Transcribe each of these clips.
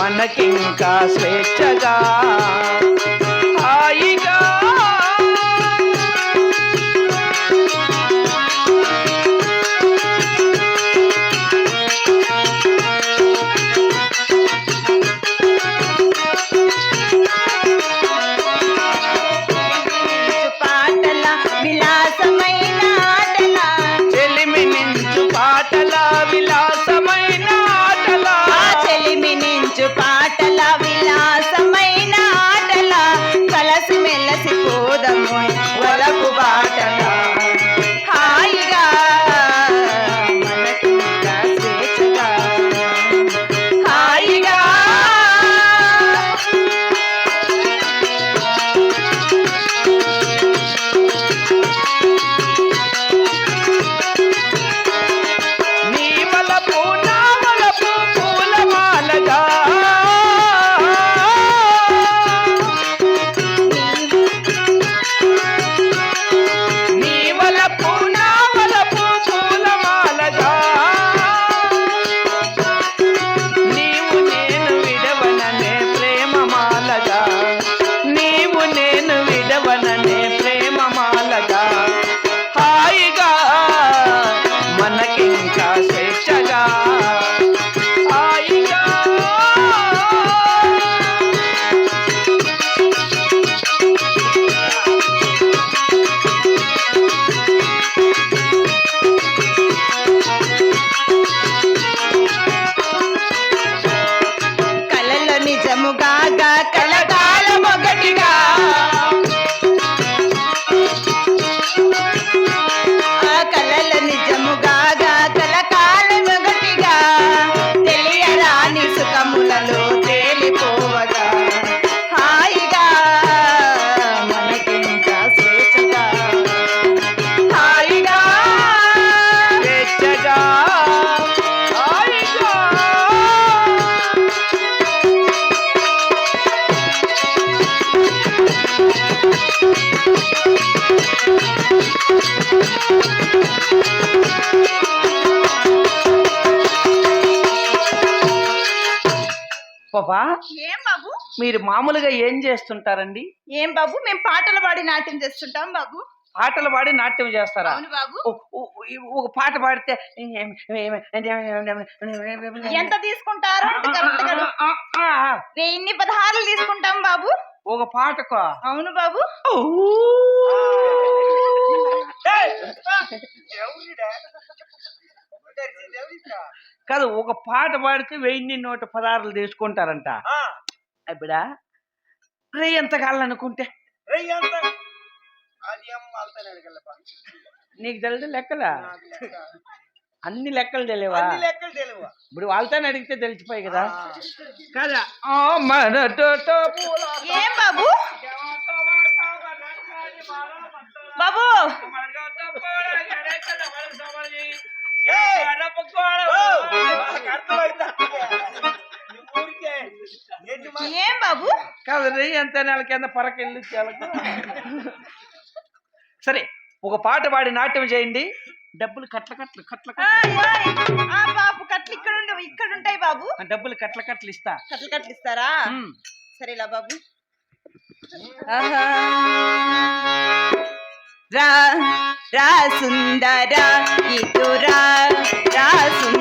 మనకింకా స్వేచ్ఛగా పాపా ఏం బాబు? మీరు మామూలుగా ఏం చేస్తుంటారండి? ఏం బాబు? మేము పాటలు పాడి నాట్యం చేస్తుంటాం బాబు. పాటలు పాడి నాట్యం చేస్తారా? అవును బాబు. ఓ- ఓ- ఒక పాట పాడితే ఎంత తీసుకుంటారు? అంటే ఆ, ఆ, ఆ. పదహారులు తీసుకుంటాం బాబు. ఒక పాటకు? అవును బాబు. కాదు ఒక పాట పాడితే వెయ్యి నూట పదార్లు తీసుకుంటారంట. అప్పుడా రే ఎంత? కావాలనుకుంటే నీకు తెలుసు లెక్కలా? అన్ని లెక్కలు తెలియవా? ఇప్పుడు వాళ్ళతో అడిగితే తెలిసిపోయి కదా. కదా? ఆ, మనటోటో పూల ఏం బాబు? బాబు! ఏం బాబు? కాదు రే ఎంత నెల కింద పరకెళ్ళి సరే ఒక పాట పాడి నాట్యం చేయండి. డబ్బులు కట్ల కట్లు కట్ల ఆ, కట్లు. ఆ బాబు కట్లు ఇక్కడ ఉండవు ఇక్కడ ఉంటాయి బాబు. ఆ డబ్బులు కట్ల కట్లు ఇస్తా. కట్లు కట్లు ఇస్తారా. సరేలా బాబు. ఆహా. రా. రా సుందర ఇతురా రా సుందర.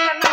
Bye.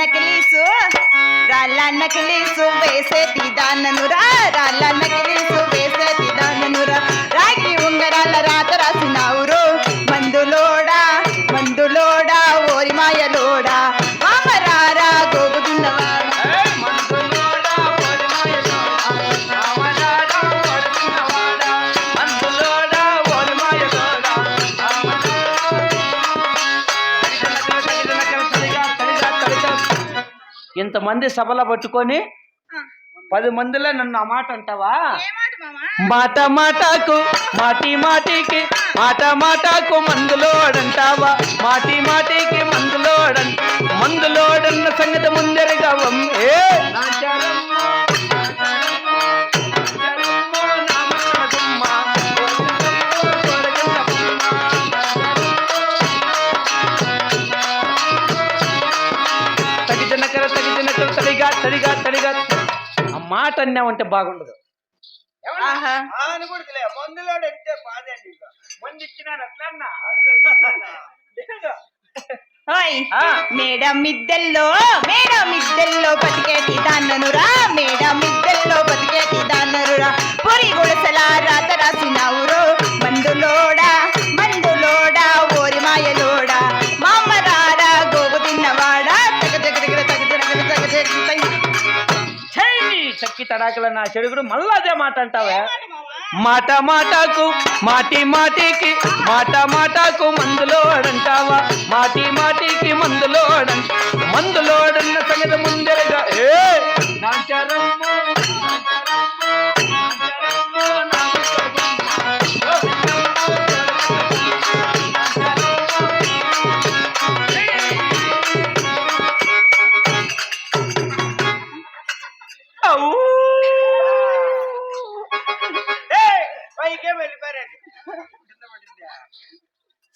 నకిలీసు రాళ్ళ నకిలీసు వేసేటి దాననురా రాళ్ళ నకిలీసు వేసేటి దాననురా రాగి ఉంగరాల రాత రాసిన ఇంతమంది సభలో పట్టుకొని పది మందిలో నన్ను ఆ మాట అంటావా? మాట మాటకు మాటి మాటికి మాట మాటకు మందులోడంటావా? మాటి తడిగా తడిగా ఆ మాట అన్నావంటే బాగుండదు. ఆహా. అనుకుంటులే మందులోడు అంటే పాదండి ఇక. మంది ఇచ్చినాడు అట్లా అన్నా? ఓయ్ ఆ. మేడ మిద్దెల్లో మేడ మిద్దెల్లో బతికేటి దాన్ననురా? మేడ మిద్దెల్లో బతికేటి దాన్ననురా? పొరి గుడిసెల రాత రాసినావురో చక్కి తడాకల నా చెడుగుడు మళ్ళా అదే మాట అంటావా? మాట మాటకు మాటి మాటికి మాట మాటకు మందులోడంటావా మాటి మాటికి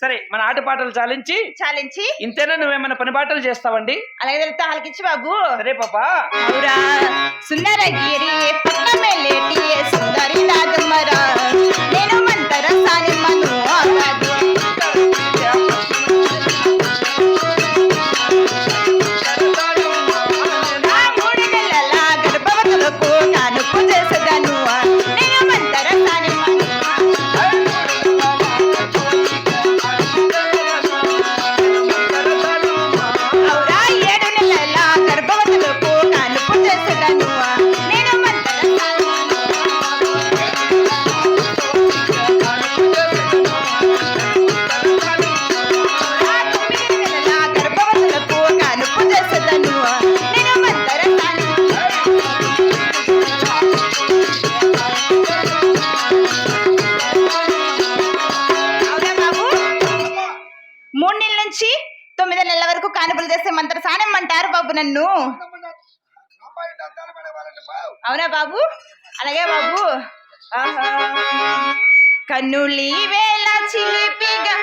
సరే మన ఆట పాటలు చాలించి చాలించి ఇంతేనా నువ్వేమైనా పని పాటలు చేస్తావండి? అలాగే తెలుస్తా ఆలకిచ్చి బాబు. సరే పాపా. సుందరగిరి పట్టమెల్లేటి సుందరి రాజమ్మరా నన్ను? అవునా బాబు? అలాగే బాబు. కన్నులీ వేళ చిలిపిగా.